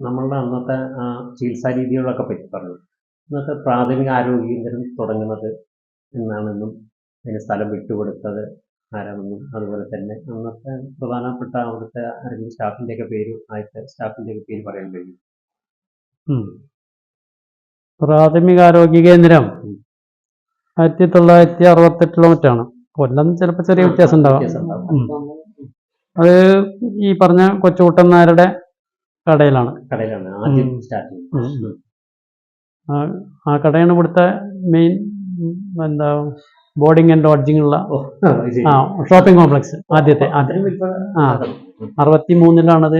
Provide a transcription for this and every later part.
നമ്മളുടെ അന്നത്തെ ആ ചികിത്സാ രീതികളൊക്കെ പറ്റി പറഞ്ഞു. ഇന്നത്തെ പ്രാഥമിക ആരോഗ്യ കേന്ദ്രം തുടങ്ങുന്നത് എന്നാണെന്നും അതിന് സ്ഥലം വിട്ടുകൊടുത്തത് ആരാണെന്നും അതുപോലെ തന്നെ അന്നത്തെ പ്രധാനപ്പെട്ട അവിടുത്തെ ആരെങ്കിലും സ്റ്റാഫിന്റെയൊക്കെ പേര് ആദ്യത്തെ സ്റ്റാഫിന്റെയൊക്കെ പേര് പറയാൻ കഴിയും. പ്രാഥമിക ആരോഗ്യ കേന്ദ്രം ആയിരത്തി തൊള്ളായിരത്തി അറുപത്തെട്ടിലോ മറ്റാണ് കൊല്ലം ചിലപ്പോൾ ചെറിയ വ്യത്യാസം ഉണ്ടാവാം. ഉണ്ടാവും. അത് ഈ പറഞ്ഞ കൊച്ചുകുട്ടൻ നായരുടെ കടയിലാണ്. കടയിലാണ്. ആദ്യം ആ കടയാണ് ഇവിടുത്തെ മെയിൻ എന്താ ബോർഡിംഗ് ആൻഡ് ലോഡ്ജിങ്ങുള്ള ഉള്ള. ആ ഷോപ്പിംഗ് കോംപ്ലക്സ് ആദ്യത്തെ ആ. അറുപത്തി മൂന്നിലാണത്.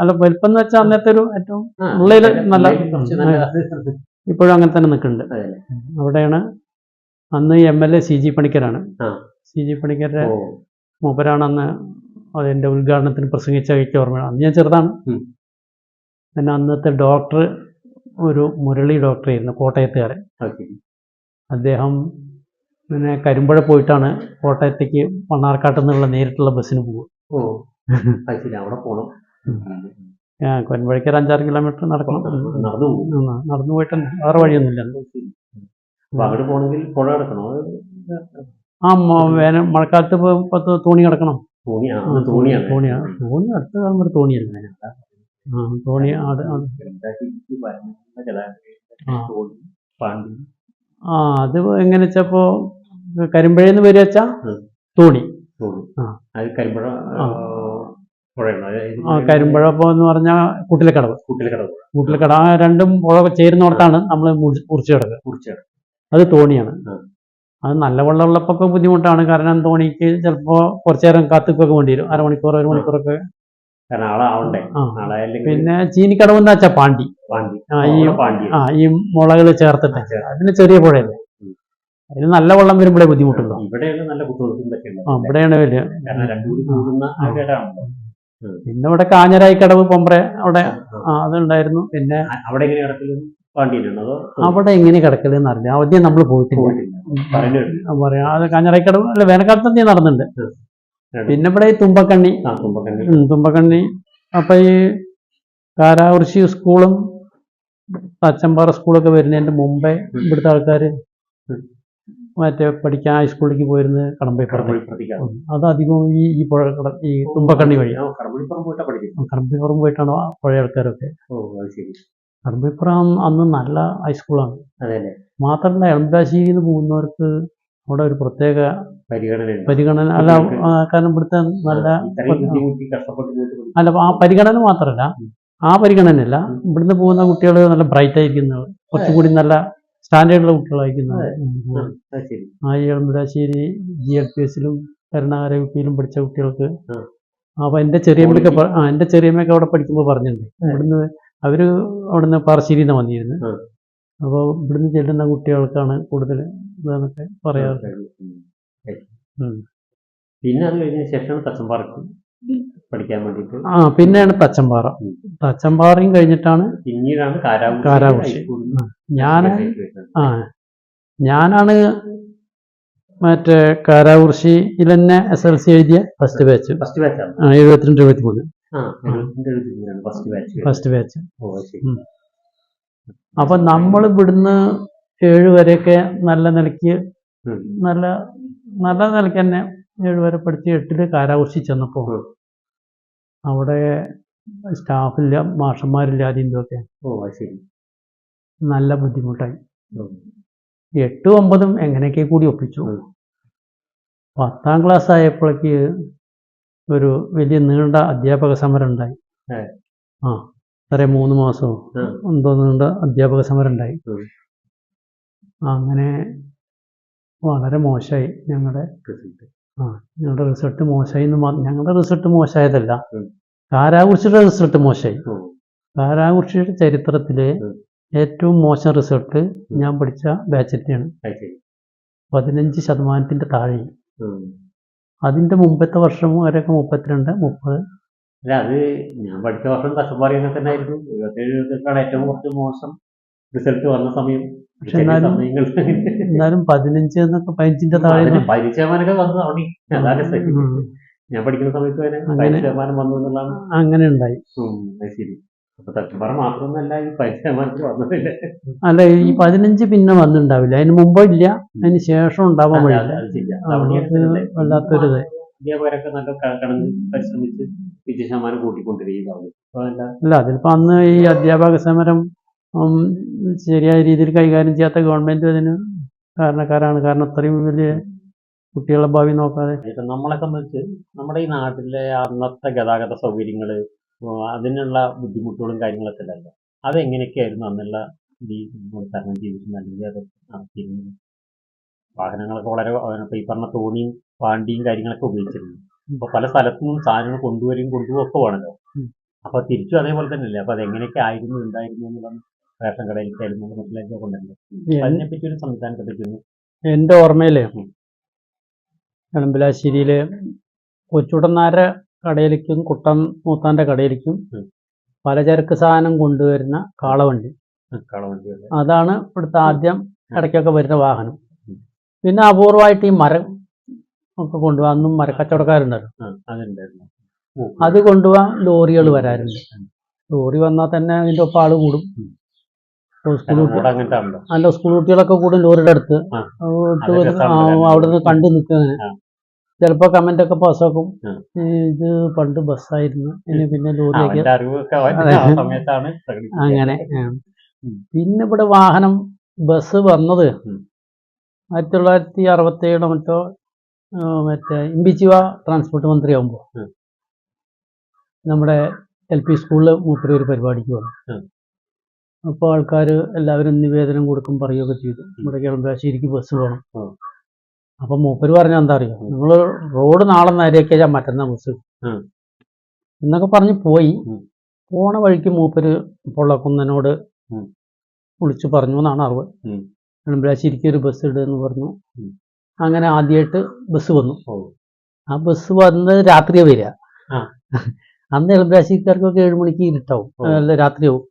അല്ല വലിപ്പം എന്ന് വെച്ചാൽ അന്നത്തെ ഒരു ഏറ്റവും ഉള്ളിൽ നല്ല- ഇപ്പോഴും അങ്ങനെ തന്നെ നിൽക്കുന്നുണ്ട്. അവിടെയാണ് അന്ന് M L A C G പണിക്കരാണ്. C G പണിക്കരുടെ മൂപ്പരാണ് അന്ന് അതിന്റെ ഉദ്ഘാടനത്തിന് പ്രസംഗിച്ച എനിക്ക് ഓർമ്മയാണ്. അന്ന് ഞാൻ ചെറുതാണ്. പിന്നെ അന്നത്തെ ഡോക്ടർ ഒരു മുരളി ഡോക്ടറായിരുന്നു കോട്ടയത്തുകാരൻ. അദ്ദേഹം പിന്നെ കരിമ്പുഴ പോയിട്ടാണ് കോട്ടയത്തേക്ക് മണ്ണാർക്കാട്ട് നിന്നുള്ള നേരിട്ടുള്ള ബസ്സിന് പോകും ഓ. അവിടെ ഒരു അഞ്ചാറ് കിലോമീറ്റർ നടക്കണം. നടന്നു പോയിട്ടുണ്ട് വേറെ വഴിയൊന്നുമില്ല. അങ്ങോട്ട് പുഴ കിടക്കണോ. ആ വേനൽ മഴക്കാലത്ത് പത്ത് തോണി കിടക്കണം. തോണി ആ, അത് തോണിയാണ് തോണിയാണ് തോണി അടുത്ത കാലം വരെ തോണിയല്ല ഞാൻ തോണി ആട് ആ. പാണ്ടി ആ അത് എങ്ങനെ വെച്ചപ്പോ കരിമ്പഴന്ന് വരിക വെച്ചാ തോണി. കരിമ്പുഴ കരിമ്പഴ എന്ന് പറഞ്ഞാൽ കൂട്ടിലക്കടവ്. കൂട്ടിലക്കടവ് കൂട്ടിലക്കടവ്. ആ രണ്ടും പുഴ ചേരുന്നിടത്താണ് നമ്മൾ മുറിച്ചു കിടക്കുക. അത് തോണിയാണ്. അത് നല്ല വെള്ളമുള്ളപ്പൊക്കെ ബുദ്ധിമുട്ടാണ്. കാരണം തോണിക്ക് ചിലപ്പോ കുറച്ചു നേരം കാത്തുക്കൊക്കെ വേണ്ടി വരും. അരമണിക്കൂർ ഒരു മണിക്കൂറൊക്കെ. പിന്നെ ചീനിക്കടവ് എന്ന് വെച്ചാൽ പാണ്ടി. പാണ്ടി. ആ, ഈ ആ ഈ മുളകൾ ചേർത്തിട്ട്. അതിന് ചെറിയ പുഴയല്ലേ? അതിന് നല്ല വെള്ളം വരുമ്പോഴേ ബുദ്ധിമുട്ടുള്ളൂ. ഇതൊക്കെ ആ ഇവിടെയാണ് വലിയ പിന്നെ ഇവിടെ കാഞ്ഞരായി കടവ് പൊമ്പ്ര അവിടെ ആ അതുണ്ടായിരുന്നു. പിന്നെ അവിടെ അവിടെ എങ്ങനെ കിടക്കലെന്ന് അറിയില്ല. ആദ്യം നമ്മൾ പോയിട്ടില്ല. പറയാ. അത് കാഞ്ഞരായി കടവ് അല്ല വേനൽക്കാലത്ത് എന്തെങ്കിലും നടന്നുണ്ട്. പിന്നെ ഇവിടെ ഈ തുമ്പക്കണ്ണി. തുമ്പക്കണ്ണി. അപ്പൊ ഈ കാരാകുറിശി സ്കൂളും തച്ചമ്പാറ സ്കൂളൊക്കെ വരുന്നതിന്റെ മുമ്പേ ഇവിടുത്തെ ആൾക്കാർ. മറ്റേ പഠിക്കാൻ ഹൈസ്കൂളിലേക്ക് പോയിരുന്നത് കടമ്പുളിപ്പുറത്തേക്കാണ് അത് അധികവും ഈ ഈ പുഴ കട- ഈ തുമ്പക്കണ്ണി വഴി. ആ, പോയിട്ടാണോ പുഴ പഴയ ആൾക്കാരൊക്കെ ശരി അന്ന് നല്ല ഹൈസ്കൂളാണ് മാത്രമല്ല എളമ്പാശ്ശേരിയിൽ നിന്ന് പോകുന്നവർക്ക് അവിടെ ഒരു പ്രത്യേക പരിഗണന പരിഗണന അല്ല കാരണം ഇവിടുത്തെ നല്ല അല്ല ആ പരിഗണന മാത്രമല്ല ആ പരിഗണനയല്ല ഇവിടുന്ന് പോകുന്ന കുട്ടികൾ നല്ല ബ്രൈറ്റ് ആയിരിക്കുന്നത് കുറച്ചുകൂടി നല്ല സ്റ്റാൻഡേർഡുള്ള കുട്ടികളായിരിക്കുന്നത് ആ, ശരി. ആ ഈ എളമ്പുരാശ്ശേരി ജി എൽ പി എസിലും കരുണാകര യു പിയിലും പഠിച്ച കുട്ടികൾക്ക്. അപ്പൊ എന്റെ ചെറിയമ്മയൊക്കെ ആ എന്റെ ചെറിയമ്മയൊക്കെ അവിടെ പഠിക്കുമ്പോൾ പറഞ്ഞിട്ടുണ്ട്. ഇവിടുന്ന് അവർ അവിടുന്ന് പാറശ്ശേരിയിൽ നിന്ന് വന്നിരുന്നു. അപ്പോൾ ഇവിടുന്ന് ചെല്ലുന്ന കുട്ടികൾക്കാണ് കൂടുതൽ ഇതാന്നൊക്കെ പറയാറ്. പിന്നെ അത് കഴിഞ്ഞ ശേഷം തച്ചമ്പാറക്ക് പഠിക്കാൻ വേണ്ടിയിട്ട്. ആ പിന്നെയാണ് തച്ചമ്പാറ. തച്ചമ്പാറയും കഴിഞ്ഞിട്ടാണ് പിന്നീടാണ്. ഹൈസ്കൂളിൽ ഞാൻ ആ ഞാനാണ് മറ്റേ കാരാകുറിശിയിൽ തന്നെ എസ് എൽ സി എഴുതിയ ഫസ്റ്റ് ബാച്ച് ഫസ്റ്റ് ബാച്ച് എഴുപത്തിരണ്ട് എഴുപത്തി മൂന്ന് ഫസ്റ്റ് ബാച്ച്. അപ്പൊ നമ്മൾ ഇവിടുന്ന് ഏഴ് വരെയൊക്കെ നല്ല നിലയ്ക്ക്. നല്ല നല്ല നിലയ്ക്ക് തന്നെ ഏഴ് വരെ പഠിച്ച് എട്ടിൽ കാരാകുറിശി ചെന്നപ്പോൾ. അവിടെ സ്റ്റാഫില്ല മാഷന്മാരില്ല ആദ്യം ഇതൊക്കെ ഓ അത് ശരി നല്ല ബുദ്ധിമുട്ടായി. എട്ടും ഒമ്പതും എങ്ങനെയൊക്കെ കൂടി ഒപ്പിച്ചു. പത്താം ക്ലാസ് ആയപ്പോഴേക്ക് ഒരു വലിയ നീണ്ട അധ്യാപക സമരം ഉണ്ടായി. ആ അത്ര മൂന്ന് മാസവും. എന്തോ നീണ്ട അധ്യാപക സമരം ഉണ്ടായി അങ്ങനെ വളരെ മോശമായി ഞങ്ങളുടെ. ആ ഞങ്ങളുടെ റിസൾട്ട് മോശമായി എന്ന് ഞങ്ങളുടെ റിസൾട്ട് മോശമായതല്ല. കാരാകുറിച്ചിയുടെ റിസൾട്ട് മോശമായി. കാരാകുറിച്ചിയുടെ ചരിത്രത്തിലെ ഏറ്റവും മോശം റിസൾട്ട് ഞാൻ പഠിച്ച ബാച്ചിന്റെയാണ്. പതിനഞ്ച് ശതമാനത്തിന്റെ താഴെ ഉം. അതിന്റെ മുമ്പത്തെ വർഷം വരെയൊക്കെ മുപ്പത്തിരണ്ട് മുപ്പത്. അല്ല അത് ഞാൻ പഠിച്ച വർഷം കഷ്ടം അങ്ങനെ തന്നെ ആയിരുന്നു എഴുപത്തേഴ് എഴുപത്തെട്ടാണ് ഏറ്റവും കുറച്ച് മോശം റിസൾട്ട് വന്ന സമയം. പക്ഷെ എന്നാലും പതിനഞ്ച് എന്നൊക്കെ പതിനഞ്ചിന്റെ താഴെ പതിനഞ്ച് ശതമാനമൊക്കെ വന്നു അതാണ് ഞാൻ പഠിക്കുന്ന സമയത്ത് വരെ പതിനഞ്ച് ശതമാനം വന്നു എന്നുള്ളതാണ്. അങ്ങനെ ഉണ്ടായി. ശരി. അല്ല ഈ പതിനഞ്ച് പിന്നെ വന്നിട്ടുണ്ടാവില്ല അതിന് മുമ്പ് ഇല്ല അതിന് ശേഷം ഉണ്ടാവാൻ വഴിയില്ല. വല്ലാത്തൊരു അധ്യാപകരൊക്കെ നല്ല കടന്ന് പരിശ്രമിച്ച് വിജയ ശതമാനം അല്ല. അതിപ്പോ അതിലിപ്പോ അന്ന് ഈ അധ്യാപക സമരം ശരിയായ രീതിയിൽ കൈകാര്യം ചെയ്യാത്ത ഗവൺമെന്റ് അതിന് കാരണക്കാരാണ്. കാരണം അത്രയും വലിയ കുട്ടികളുടെ ഭാവി നോക്കാതെ. നമ്മളെ സംബന്ധിച്ച് നമ്മുടെ ഈ നാട്ടിലെ അന്നത്തെ ഗതാഗത സൗകര്യങ്ങൾ അതിനുള്ള ബുദ്ധിമുട്ടുകളും കാര്യങ്ങളൊക്കെ ഉണ്ടല്ലോ. അതെങ്ങനെയൊക്കെയായിരുന്നു അന്നുള്ള ഈ തരണം ചെയ്തിരുന്നത് അല്ലെങ്കിൽ അത് നടത്തിയിരുന്നത്? വാഹനങ്ങളൊക്കെ വളരെ ആ, ഇപ്പൊ ഈ പറഞ്ഞ തോണിയും പാണ്ടിയും കാര്യങ്ങളൊക്കെ ഉപയോഗിച്ചിരുന്നു. അപ്പൊ പല സ്ഥലത്തുനിന്നും സാധനങ്ങൾ കൊണ്ടുവരികയും കൊണ്ടുപോകും ഒക്കെ വേണമല്ലോ അപ്പൊ തിരിച്ചും അതേപോലെ തന്നെയല്ലേ? അപ്പൊ അതെങ്ങനെയൊക്കെ ആയിരുന്നു ഉണ്ടായിരുന്നു എന്നുള്ളത് റേഷൻ കടയിലേക്കായിരുന്നു മറ്റുള്ളതൊക്കെ കൊണ്ടല്ലോ? അതിനെ അതിനെപ്പറ്റി ഒരു സംവിധാനത്തെ പറ്റി ഒന്ന് എന്റെ ഓർമ്മയിൽ ഉം. കൊച്ചുടനാര കടയിലേക്കും കുട്ടം മൂത്താന്റെ കടയിലേക്കും പലചരക്ക് സാധനം കൊണ്ടുവരുന്ന കാളവണ്ടി. അതാണ് ഇവിടുത്തെ ആദ്യം ഇടയ്ക്കൊക്കെ വരുന്ന വാഹനം. പിന്നെ അപൂർവമായിട്ട് ഈ മരം ഒക്കെ കൊണ്ടുപോകാൻ അന്നും മരക്കച്ചവടക്കാരുണ്ടല്ലോ. അത് കൊണ്ടുപോകാൻ ലോറികൾ വരാറുണ്ട്. ലോറി വന്നാൽ തന്നെ അതിന്റെ ഒപ്പം ആൾ കൂടും. സ്കൂൾ അല്ല സ്കൂൾ കുട്ടികളൊക്കെ കൂടും ലോറിയുടെ അടുത്ത്. അവിടെ. അവിടുന്ന് കണ്ടു നിൽക്കുക അങ്ങനെ. ചിലപ്പോ കമന്റ് ഒക്കെ പാസ്സാക്കും. ഇത് പണ്ട് ബസ്സായിരുന്നു ഇനി പിന്നെ ലോറിയൊക്കെ. അങ്ങനെ. പിന്നെ ഇവിടെ വാഹനം ബസ് വന്നത്. ആയിരത്തി തൊള്ളായിരത്തി അറുപത്തി ഏഴ് മറ്റോ മറ്റേ ഇമ്പിച്ചിവ ട്രാൻസ്പോർട്ട് മന്ത്രി ആകുമ്പോൾ നമ്മുടെ എൽ പി സ്കൂളിൽ മൂപ്പര് ഒരു പരിപാടിക്ക് വന്നു. അപ്പോൾ ആൾക്കാർ എല്ലാവരും നിവേദനം കൊടുക്കും പറയുകയൊക്കെ ചെയ്തു ഇവിടെ കിളമ്പാശ്ശേരിക്ക് ബസ് വേണം. അപ്പം മൂപ്പര് പറഞ്ഞ എന്താ അറിയോ. നിങ്ങൾ റോഡ് നാളെ നേരെയൊക്കെ മറ്റന്നാ ബസ് ഉം. എന്നൊക്കെ പറഞ്ഞ് പോയി. പോണ വഴിക്ക് മൂപ്പര് പൊള്ളക്കുന്നതിനോട്. വിളിച്ചു പറഞ്ഞു എന്നാണ് അറിവ്. ഉം. ഒരു ബസ് ഇടുന്നു പറഞ്ഞു. അങ്ങനെ ആദ്യമായിട്ട് ബസ് വന്നു. ആ ബസ് വന്ന് രാത്രിയെ വരിക. അന്ന് എളമ്പിലാശ്ശേരിക്കാർക്കൊക്കെ ഏഴ് മണിക്ക് ഇരുട്ടാവും. രാത്രിയാവും.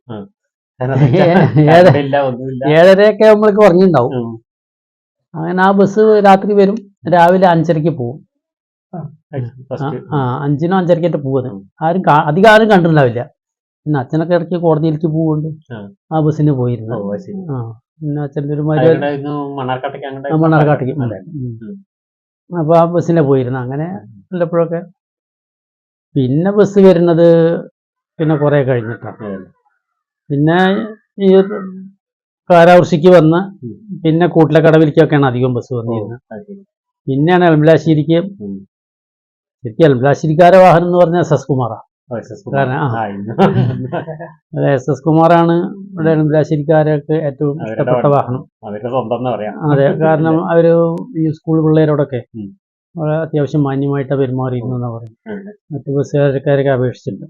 ഏഴരയൊക്കെ നമ്മൾക്ക് ഉം. അങ്ങനെ ആ ബസ് രാത്രി വരും. രാവിലെ അഞ്ചരയ്ക്ക് പോകും ആ, അഞ്ചിനോ അഞ്ചരക്കായിട്ട് പോകുന്നത്. ആരും അധികം ആരും കണ്ടിട്ടുണ്ടാവില്ല. പിന്നെ അച്ഛനൊക്കെ ഇടയ്ക്ക് കോടതിയിലേക്ക് പോകുന്നുണ്ട് ആ. ബസ്സിന് പോയിരുന്നു. ആ പിന്നെ അച്ഛന്റെ ഒരു മണ്ണാർക്കാട്ടേക്ക് അപ്പോൾ ആ ബസ്സിനെ പോയിരുന്നു. അങ്ങനെ വല്ലപ്പോഴൊക്കെ. പിന്നെ ബസ് വരുന്നത് പിന്നെ കുറേ കഴിഞ്ഞിട്ടാണ് പിന്നെ ഈ കാരാവൃഷിക്ക് വന്ന്. പിന്നെ കൂട്ടിലക്കടവിലേക്കൊക്കെയാണ് അധികം ബസ് വന്നിരുന്നത്. പിന്നെയാണ് എളമ്പിലാശ്ശേരിക്ക് ഉം. ശരിക്കും എളമ്പിലാശ്ശേരിക്കാരെ വാഹനം എന്ന് പറഞ്ഞാൽ എസ് എസ് കുമാറാണ് അതെ എസ് എസ് കുമാറാണ് ഇവിടെ എളമ്പിലാശ്ശേരിക്കാരൊക്കെ ഏറ്റവും ഇഷ്ടപ്പെട്ട വാഹനം. അതെ കാരണം അവർ ഈ സ്കൂൾ പിള്ളേരോടൊക്കെ അത്യാവശ്യം മാന്യമായിട്ട് പെരുമാറിയിരുന്നു എന്നാ പറയും ഉം. മറ്റു ബസ്സുകാരൊക്കെ അപേക്ഷിച്ചിട്ടുണ്ട്.